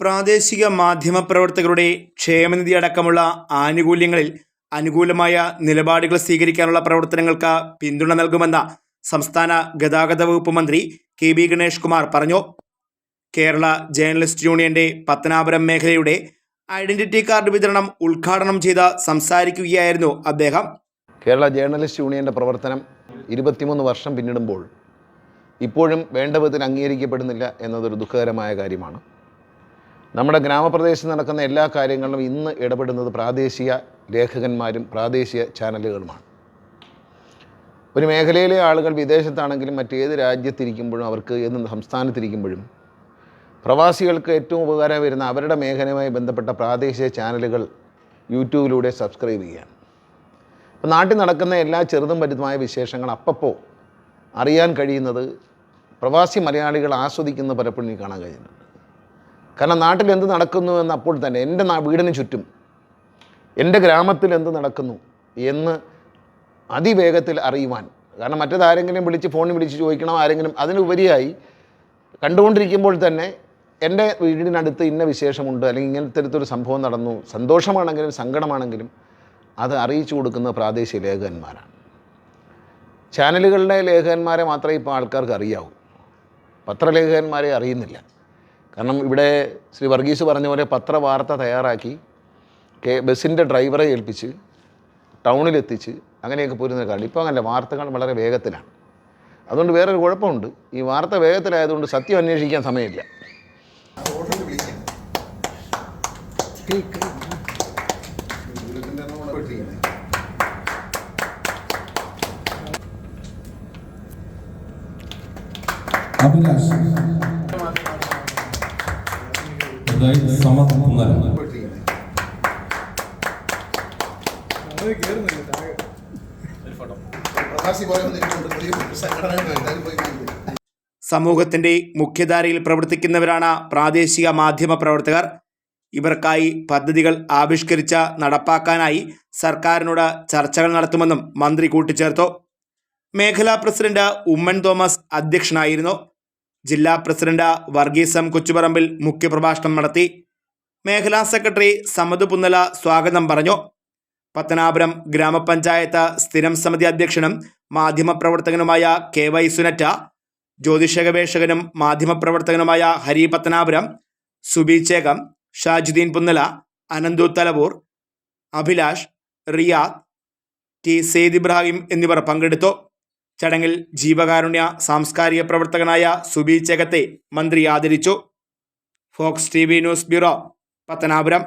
പ്രാദേശിക മാധ്യമ പ്രവർത്തകരുടെ ക്ഷേമനിധി അടക്കമുള്ള ആനുകൂല്യങ്ങളിൽ അനുകൂലമായ നിലപാടുകൾ സ്വീകരിക്കാനുള്ള പ്രവർത്തനങ്ങൾക്ക് പിന്തുണ നൽകുമെന്ന സംസ്ഥാന ഗതാഗത വകുപ്പ് മന്ത്രി കെ ബി ഗണേഷ് കുമാർ പറഞ്ഞു. കേരള ജേർണലിസ്റ്റ് യൂണിയന്റെ പത്തനാപുരം മേഖലയുടെ ഐഡന്റിറ്റി കാർഡ് വിതരണം ഉദ്ഘാടനം ചെയ്ത് സംസാരിക്കുകയായിരുന്നു അദ്ദേഹം. കേരള ജേർണലിസ്റ്റ് യൂണിയന്റെ പ്രവർത്തനം ഇരുപത്തിമൂന്ന് വർഷം പിന്നിടുമ്പോൾ ഇപ്പോഴും വേണ്ട വിധത്തിൽ അംഗീകരിക്കപ്പെടുന്നില്ല എന്നതൊരു ദുഃഖകരമായ കാര്യമാണ്. നമ്മുടെ ഗ്രാമപ്രദേശത്ത് നടക്കുന്ന എല്ലാ കാര്യങ്ങളിലും ഇന്ന് ഇടപെടുന്നത് പ്രാദേശിക ലേഖകന്മാരും പ്രാദേശിക ചാനലുകളുമാണ്. ഒരു മേഖലയിലെ ആളുകൾ വിദേശത്താണെങ്കിലും മറ്റേത് രാജ്യത്തിരിക്കുമ്പോഴും അവർക്ക് ഏത് സംസ്ഥാനത്തിരിക്കുമ്പോഴും പ്രവാസികൾക്ക് ഏറ്റവും ഉപകാരം വരുന്ന അവരുടെ മേഖലയുമായി ബന്ധപ്പെട്ട പ്രാദേശിക ചാനലുകൾ യൂട്യൂബിലൂടെ സബ്സ്ക്രൈബ് ചെയ്യാം അപ്പോൾ നാട്ടിൽ നടക്കുന്ന എല്ലാ ചെറുതും വലുതുമായ വിശേഷങ്ങൾ അപ്പപ്പോൾ അറിയാൻ കഴിയുന്നത് പ്രവാസി മലയാളികൾ ആസ്വദിക്കുന്ന പലപ്പോഴും കാണാൻ കഴിയുന്നുണ്ട്. കാരണം നാട്ടിൽ എന്ത് നടക്കുന്നു എന്ന് അപ്പോൾ തന്നെ എന്റെ വീടിന് ചുറ്റും എന്റെ ഗ്രാമത്തിൽ എന്ത് നടക്കുന്നു എന്ന് അതിവേഗത്തിൽ അറിയുവാൻ. കാരണം മറ്റേതാരെങ്കിലും വിളിച്ച് ഫോണിൽ വിളിച്ച് ചോദിക്കണം ആരെങ്കിലും അതിനുപരിയായി കണ്ടുകൊണ്ടിരിക്കുമ്പോൾ തന്നെ എന്റെ വീടിനടുത്ത് ഇന്ന വിശേഷമുണ്ട് അല്ലെങ്കിൽ ഇങ്ങനത്തെ ഒരു സംഭവം നടന്നു സന്തോഷമാണെങ്കിലും സങ്കടമാണെങ്കിലും അത് അറിയിച്ചു കൊടുക്കുന്ന പ്രാദേശിക ലേഖകന്മാരാണ്. ചാനലുകളുടെ ലേഖകന്മാരെ മാത്രമേ ഇപ്പോൾ ആൾക്കാർക്ക് അറിയാവൂ. പത്രലേഖകന്മാരെ അറിയുന്നില്ല. കാരണം ഇവിടെ ശ്രീ വർഗീസ് പറഞ്ഞ പോലെ പത്രവാർത്ത തയ്യാറാക്കി കെ ബസ്സിന്റെ ഡ്രൈവറെ ഏൽപ്പിച്ച് ടൗണിലെത്തിച്ച് അങ്ങനെയൊക്കെ പോരുന്ന കാര്യം ഇപ്പോൾ അങ്ങനെ വാർത്തകൾ വളരെ വേഗത്തിലാണ്. അതുകൊണ്ട് വേറൊരു കുഴപ്പമുണ്ട്. ഈ വാർത്ത വേഗത്തിലായതുകൊണ്ട് സത്യം അന്വേഷിക്കാൻ സമയമില്ല. അഭിലാഷ്. അതായത് സമർപ്പുന്നര സമൂഹത്തിന്റെ മുഖ്യധാരയിൽ പ്രവർത്തിക്കുന്നവരാണ് പ്രാദേശിക മാധ്യമ പ്രവർത്തകർ. ഇവർക്കായി പദ്ധതികൾ ആവിഷ്കരിച്ച നടപ്പാക്കാനായി സർക്കാരിനോട് ചർച്ചകൾ നടത്തുമെന്നും മന്ത്രി കൂട്ടിച്ചേർത്തു. മേഖലാ പ്രസിഡന്റ് ഉമ്മൻ തോമസ് അധ്യക്ഷനായിരുന്നു. ജില്ലാ പ്രസിഡന്റ് വർഗീസ് എം കൊച്ചുപറമ്പിൽ മുഖ്യപ്രഭാഷണം നടത്തി മേഖലാ സെക്രട്ടറി സമത് പുന്നല സ്വാഗതം പറഞ്ഞു. പത്തനാപുരം ഗ്രാമപഞ്ചായത്ത് സ്ഥിരം സമിതി അധ്യക്ഷനും മാധ്യമപ്രവർത്തകനുമായ കെ വൈ സുനറ്റ ജ്യോതിഷ ഗവേഷകനും മാധ്യമപ്രവർത്തകനുമായ ഹരി പത്തനാപുരം സുബി ചേകം ഷാജുദ്ദീൻ പുന്നല അനന്തു തലവൂർ അഭിലാഷ് റിയാദ് ടി സെയ്ദ് ഇബ്രാഹിം എന്നിവർ പങ്കെടുത്തു. ചടങ്ങിൽ ജീവകാരുണ്യ സാംസ്കാരിക പ്രവർത്തകനായ സുബി ചേകത്തെ മന്ത്രി ആദരിച്ചു. Fox T news bureau Pathanapuram.